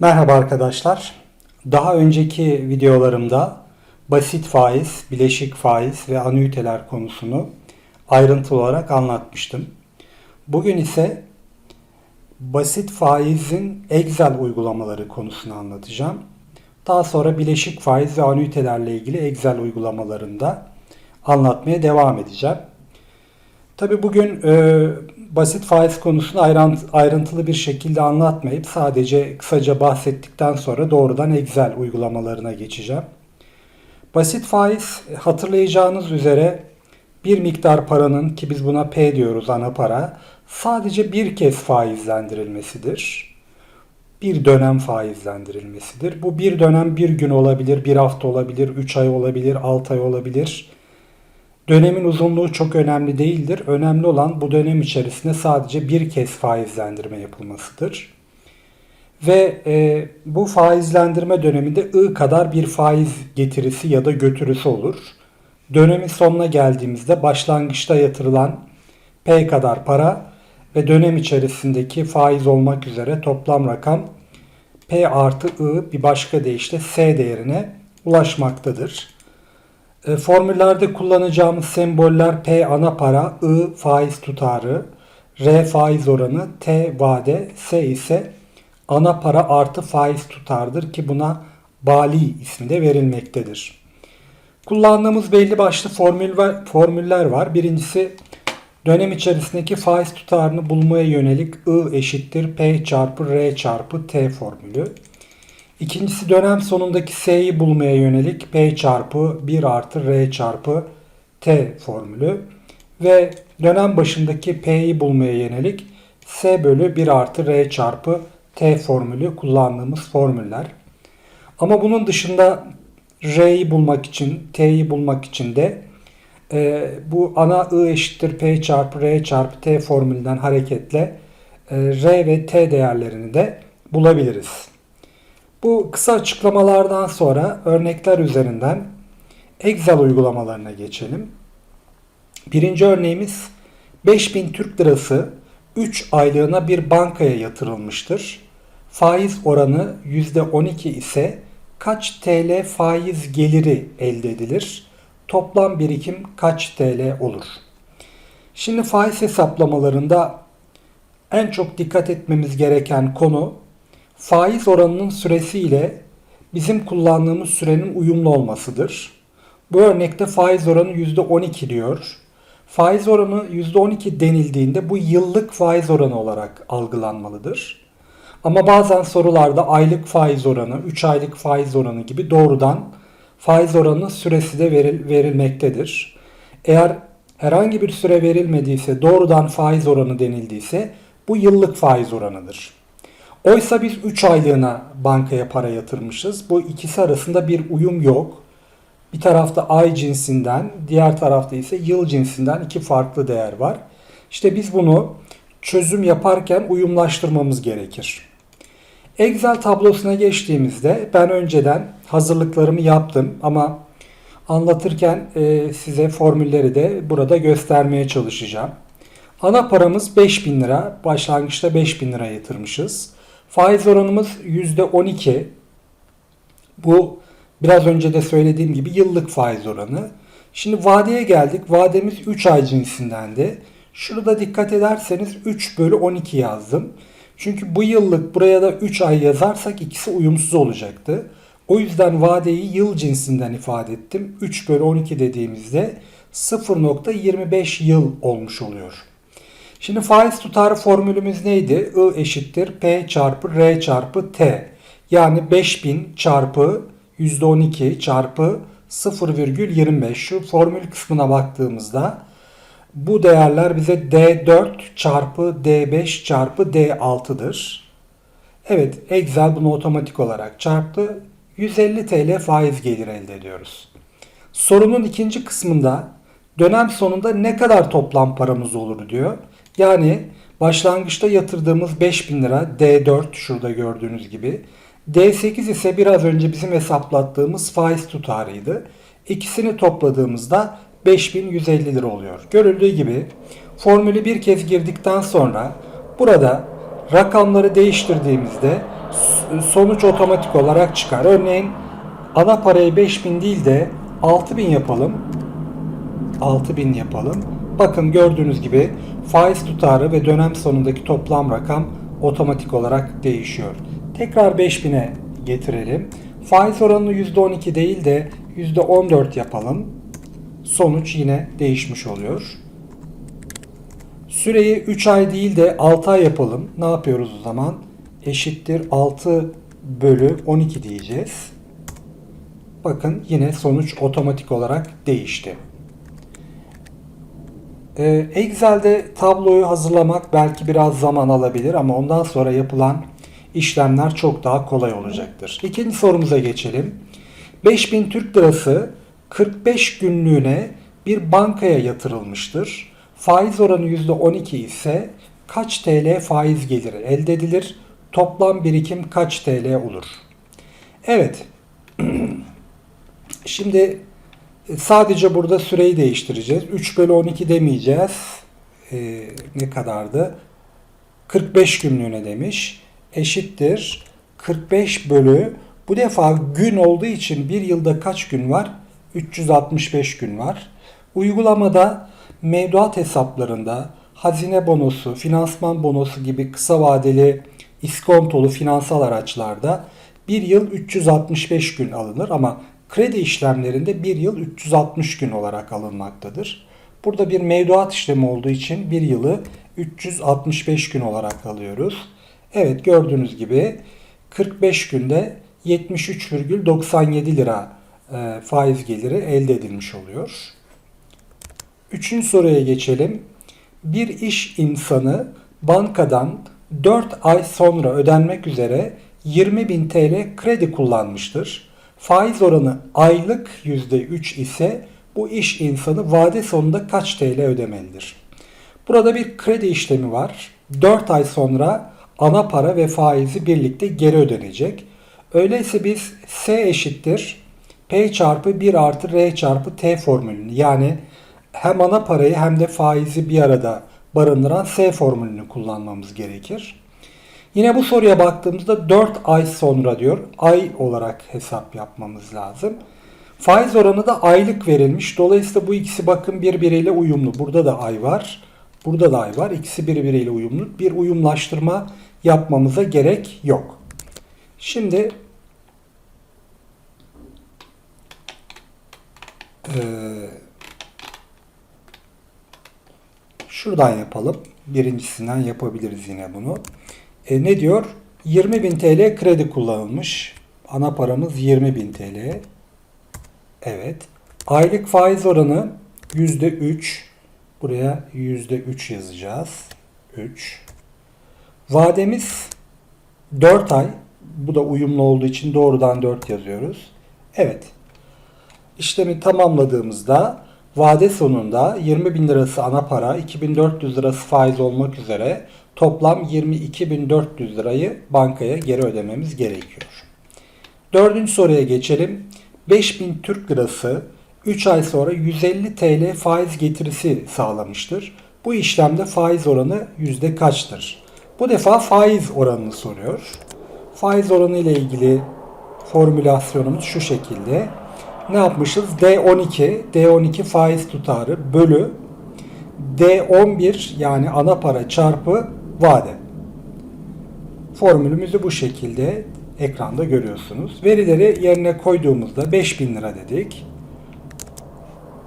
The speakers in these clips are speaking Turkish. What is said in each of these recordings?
Merhaba arkadaşlar. Daha önceki videolarımda basit faiz, bileşik faiz ve anüiteler konusunu ayrıntılı olarak anlatmıştım. Bugün ise basit faizin Excel uygulamaları konusunu anlatacağım. Daha sonra bileşik faiz ve anüitelerle ilgili Excel uygulamalarında anlatmaya devam edeceğim. Tabi bugün e, basit faiz konusunu ayrıntılı bir şekilde anlatmayıp sadece kısaca bahsettikten sonra doğrudan Excel uygulamalarına geçeceğim. Basit faiz hatırlayacağınız üzere bir miktar paranın ki biz buna P diyoruz ana para sadece bir kez faizlendirilmesidir. Bir dönem faizlendirilmesidir. Bu bir dönem bir gün olabilir, bir hafta olabilir, üç ay olabilir, altı ay olabilir. Dönemin uzunluğu çok önemli değildir. Önemli olan bu dönem içerisinde sadece bir kez faizlendirme yapılmasıdır. Ve e, bu faizlendirme döneminde I kadar bir faiz getirisi ya da götürüsü olur. Dönemin sonuna geldiğimizde başlangıçta yatırılan P kadar para ve dönem içerisindeki faiz olmak üzere toplam rakam P artı I bir başka deyişle S değerine ulaşmaktadır. E, formüllerde kullanacağımız semboller P ana para, I faiz tutarı, R faiz oranı, T vade, S ise ana para artı faiz tutardır ki buna bali ismi verilmektedir. Kullandığımız belli başlı formül var, formüller var. Birincisi dönem içerisindeki faiz tutarını bulmaya yönelik I eşittir P çarpı R çarpı T formülü. İkincisi dönem sonundaki S'yi bulmaya yönelik P çarpı 1 artı R çarpı T formülü. Ve dönem başındaki P'yi bulmaya yönelik S bölü 1 artı R çarpı T formülü kullandığımız formüller. Ama bunun dışında R'yi bulmak için, T'yi bulmak için de e, bu ana I eşittir P çarpı R çarpı T formülünden hareketle e, R ve T değerlerini de bulabiliriz. Bu kısa açıklamalardan sonra örnekler üzerinden Excel uygulamalarına geçelim. Birinci örneğimiz 5000 Türk Lirası 3 aylığına bir bankaya yatırılmıştır. Faiz oranı %12 ise kaç TL faiz geliri elde edilir? Toplam birikim kaç TL olur? Şimdi faiz hesaplamalarında en çok dikkat etmemiz gereken konu faiz oranının süresi ile bizim kullandığımız sürenin uyumlu olmasıdır. Bu örnekte faiz oranı %12 diyor. Faiz oranı %12 denildiğinde bu yıllık faiz oranı olarak algılanmalıdır. Ama bazen sorularda aylık faiz oranı, 3 aylık faiz oranı gibi doğrudan faiz oranının süresi de veril, verilmektedir. Eğer herhangi bir süre verilmediyse, doğrudan faiz oranı denildiyse bu yıllık faiz oranıdır. Oysa biz 3 aylığına bankaya para yatırmışız. Bu ikisi arasında bir uyum yok. Bir tarafta ay cinsinden, diğer tarafta ise yıl cinsinden iki farklı değer var. İşte biz bunu çözüm yaparken uyumlaştırmamız gerekir. Excel tablosuna geçtiğimizde ben önceden hazırlıklarımı yaptım ama anlatırken e, size formülleri de burada göstermeye çalışacağım. Ana paramız 5000 lira. Başlangıçta 5000 lira yatırmışız. Faiz oranımız %12. Bu biraz önce de söylediğim gibi yıllık faiz oranı. Şimdi vadeye geldik. Vademiz 3 ay cinsindendi. Şurada dikkat ederseniz 3 bölü 12 yazdım. Çünkü bu yıllık buraya da 3 ay yazarsak ikisi uyumsuz olacaktı. O yüzden vadeyi yıl cinsinden ifade ettim. 3 bölü 12 dediğimizde 0.25 yıl olmuş oluyor. Şimdi faiz tutarı formülümüz neydi? I eşittir P çarpı R çarpı T. Yani 5000 çarpı %12 çarpı 0,25. Şu formül kısmına baktığımızda bu değerler bize D4 çarpı D5 çarpı D6'dır. Evet Excel bunu otomatik olarak çarptı. 150 TL faiz gelir elde ediyoruz. Sorunun ikinci kısmında dönem sonunda ne kadar toplam paramız olur diyor. Yani başlangıçta yatırdığımız 5000 lira D4 şurada gördüğünüz gibi. D8 ise biraz önce bizim hesaplattığımız faiz tutarıydı. İkisini topladığımızda 5150 lira oluyor. Görüldüğü gibi formülü bir kez girdikten sonra burada rakamları değiştirdiğimizde sonuç otomatik olarak çıkar. Örneğin ana parayı 5000 değil de 6000 yapalım. 6000 yapalım. Bakın gördüğünüz gibi faiz tutarı ve dönem sonundaki toplam rakam otomatik olarak değişiyor. Tekrar 5000'e getirelim. Faiz oranını %12 değil de %14 yapalım. Sonuç yine değişmiş oluyor. Süreyi 3 ay değil de 6 ay yapalım. Ne yapıyoruz o zaman? Eşittir 6 bölü 12 diyeceğiz. Bakın yine sonuç otomatik olarak değişti. Ee, Excel'de tabloyu hazırlamak belki biraz zaman alabilir ama ondan sonra yapılan işlemler çok daha kolay olacaktır. İkinci sorumuza geçelim. 5000 Türk Lirası 45 günlüğüne bir bankaya yatırılmıştır. Faiz oranı %12 ise kaç TL faiz geliri elde edilir? Toplam birikim kaç TL olur? Evet. Şimdi sadece burada süreyi değiştireceğiz. 3 bölü 12 demeyeceğiz. Ee, ne kadardı? 45 günlüğüne demiş. Eşittir. 45 bölü bu defa gün olduğu için bir yılda kaç gün var? 365 gün var. Uygulamada mevduat hesaplarında hazine bonosu, finansman bonosu gibi kısa vadeli iskontolu finansal araçlarda bir yıl 365 gün alınır ama kredi işlemlerinde bir yıl 360 gün olarak alınmaktadır. Burada bir mevduat işlemi olduğu için bir yılı 365 gün olarak alıyoruz. Evet gördüğünüz gibi 45 günde 73,97 lira e, faiz geliri elde edilmiş oluyor. Üçüncü soruya geçelim. Bir iş insanı bankadan 4 ay sonra ödenmek üzere 20.000 TL kredi kullanmıştır. Faiz oranı aylık %3 ise bu iş insanı vade sonunda kaç TL ödemelidir? Burada bir kredi işlemi var. 4 ay sonra ana para ve faizi birlikte geri ödenecek. Öyleyse biz S eşittir P çarpı 1 artı R çarpı T formülünü yani hem ana parayı hem de faizi bir arada barındıran S formülünü kullanmamız gerekir. Yine bu soruya baktığımızda 4 ay sonra diyor. Ay olarak hesap yapmamız lazım. Faiz oranı da aylık verilmiş. Dolayısıyla bu ikisi bakın birbiriyle uyumlu. Burada da ay var. Burada da ay var. İkisi birbiriyle uyumlu. Bir uyumlaştırma yapmamıza gerek yok. Şimdi Şuradan yapalım. Birincisinden yapabiliriz yine bunu. E, ne diyor? 20.000 TL kredi kullanılmış. Ana paramız 20.000 TL. Evet. Aylık faiz oranı %3. Buraya %3 yazacağız. 3. Vademiz 4 ay. Bu da uyumlu olduğu için doğrudan 4 yazıyoruz. Evet. İşlemi tamamladığımızda Vade sonunda 20 bin lirası ana para, 2400 lirası faiz olmak üzere toplam 22.400 lirayı bankaya geri ödememiz gerekiyor. Dördüncü soruya geçelim. 5000 Türk lirası 3 ay sonra 150 TL faiz getirisi sağlamıştır. Bu işlemde faiz oranı yüzde kaçtır? Bu defa faiz oranını soruyor. Faiz oranı ile ilgili formülasyonumuz şu şekilde ne yapmışız? D12, D12 faiz tutarı bölü D11 yani ana para çarpı vade. Formülümüzü bu şekilde ekranda görüyorsunuz. Verileri yerine koyduğumuzda 5000 lira dedik.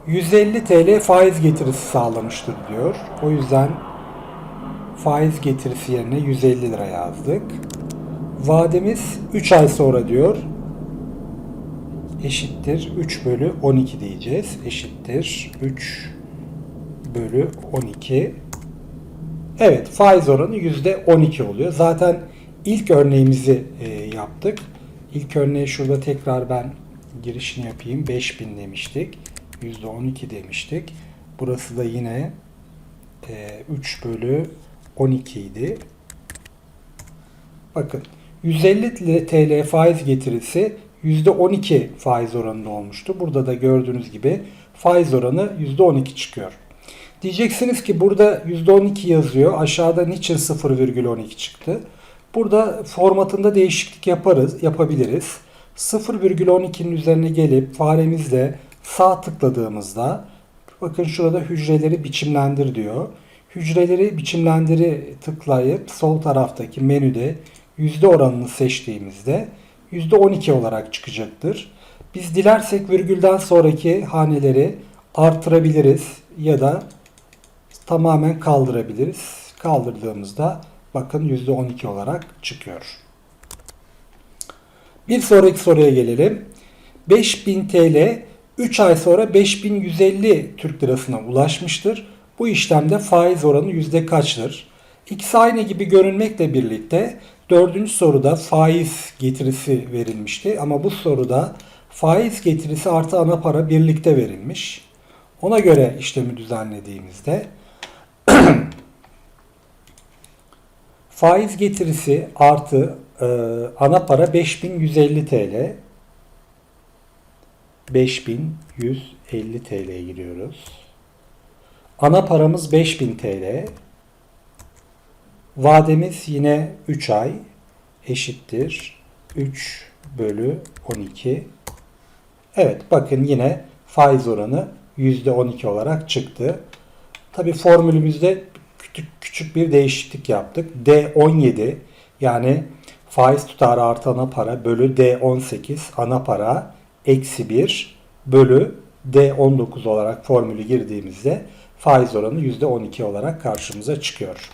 150 TL faiz getirisi sağlamıştır diyor. O yüzden faiz getirisi yerine 150 lira yazdık. Vademiz 3 ay sonra diyor eşittir 3 bölü 12 diyeceğiz. Eşittir 3 bölü 12. Evet faiz oranı %12 oluyor. Zaten ilk örneğimizi e, yaptık. İlk örneği şurada tekrar ben girişini yapayım. 5000 demiştik. %12 demiştik. Burası da yine e, 3 bölü 12 idi. Bakın 150 TL faiz getirisi %12 faiz oranında olmuştu. Burada da gördüğünüz gibi faiz oranı %12 çıkıyor. Diyeceksiniz ki burada %12 yazıyor. Aşağıda niçin 0,12 çıktı? Burada formatında değişiklik yaparız, yapabiliriz. 0,12'nin üzerine gelip faremizle sağ tıkladığımızda bakın şurada hücreleri biçimlendir diyor. Hücreleri biçimlendiri tıklayıp sol taraftaki menüde yüzde oranını seçtiğimizde yüzde 12 olarak çıkacaktır. Biz dilersek virgülden sonraki haneleri artırabiliriz ya da tamamen kaldırabiliriz. Kaldırdığımızda bakın %12 olarak çıkıyor. Bir sonraki soruya gelelim. 5000 TL 3 ay sonra 5150 Türk Lirasına ulaşmıştır. Bu işlemde faiz oranı yüzde kaçtır? İkisi aynı gibi görünmekle birlikte dördüncü soruda faiz getirisi verilmişti. Ama bu soruda faiz getirisi artı ana para birlikte verilmiş. Ona göre işlemi düzenlediğimizde faiz getirisi artı e, ana para 5150 TL 5150 TL'ye giriyoruz. Ana paramız 5000 TL. Vademiz yine 3 ay eşittir. 3 bölü 12. Evet bakın yine faiz oranı %12 olarak çıktı. Tabi formülümüzde küçük, küçük bir değişiklik yaptık. D17 yani faiz tutarı artı ana para bölü D18 ana para eksi 1 bölü D19 olarak formülü girdiğimizde faiz oranı %12 olarak karşımıza çıkıyor.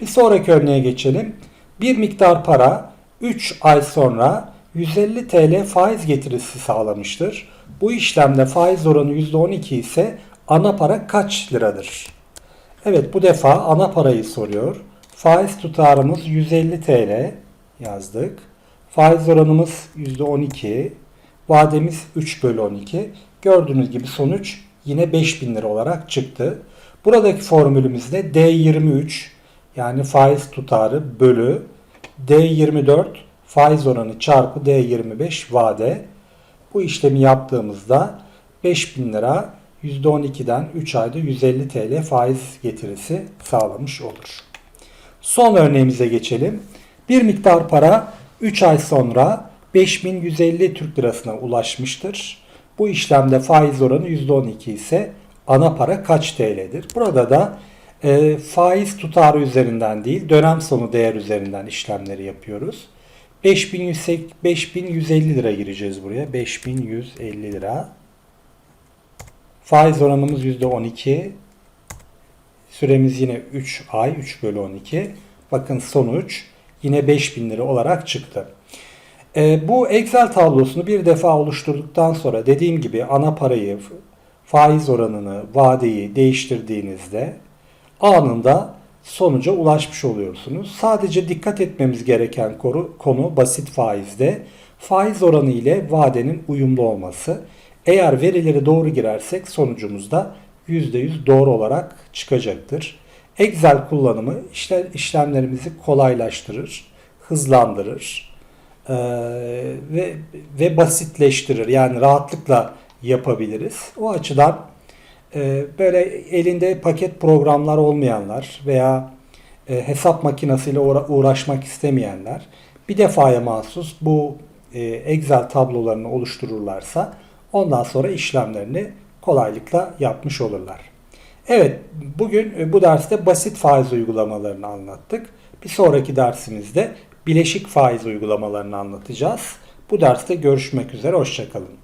Bir sonraki örneğe geçelim. Bir miktar para 3 ay sonra 150 TL faiz getirisi sağlamıştır. Bu işlemde faiz oranı %12 ise ana para kaç liradır? Evet bu defa ana parayı soruyor. Faiz tutarımız 150 TL yazdık. Faiz oranımız %12. Vademiz 3 bölü 12. Gördüğünüz gibi sonuç yine 5000 lira olarak çıktı. Buradaki formülümüzde D23 yani faiz tutarı bölü D24 faiz oranı çarpı D25 vade. Bu işlemi yaptığımızda 5000 lira %12'den 3 ayda 150 TL faiz getirisi sağlamış olur. Son örneğimize geçelim. Bir miktar para 3 ay sonra 5150 Türk Lirasına ulaşmıştır. Bu işlemde faiz oranı %12 ise ana para kaç TL'dir? Burada da e, faiz tutarı üzerinden değil dönem sonu değer üzerinden işlemleri yapıyoruz. 5100, 5150 lira gireceğiz buraya. 5150 lira. Faiz oranımız %12. Süremiz yine 3 ay. 3 bölü 12. Bakın sonuç yine 5000 lira olarak çıktı. E, bu Excel tablosunu bir defa oluşturduktan sonra dediğim gibi ana parayı, faiz oranını, vadeyi değiştirdiğinizde anında sonuca ulaşmış oluyorsunuz. Sadece dikkat etmemiz gereken konu, konu basit faizde faiz oranı ile vadenin uyumlu olması. Eğer verileri doğru girersek sonucumuz da %100 doğru olarak çıkacaktır. Excel kullanımı işlemlerimizi kolaylaştırır, hızlandırır ee, ve, ve basitleştirir. Yani rahatlıkla yapabiliriz. O açıdan e, böyle elinde paket programlar olmayanlar veya e, hesap makinesiyle uğraşmak istemeyenler bir defaya mahsus bu e, Excel tablolarını oluştururlarsa ondan sonra işlemlerini kolaylıkla yapmış olurlar. Evet, bugün bu derste basit faiz uygulamalarını anlattık. Bir sonraki dersimizde bileşik faiz uygulamalarını anlatacağız. Bu derste görüşmek üzere, hoşçakalın.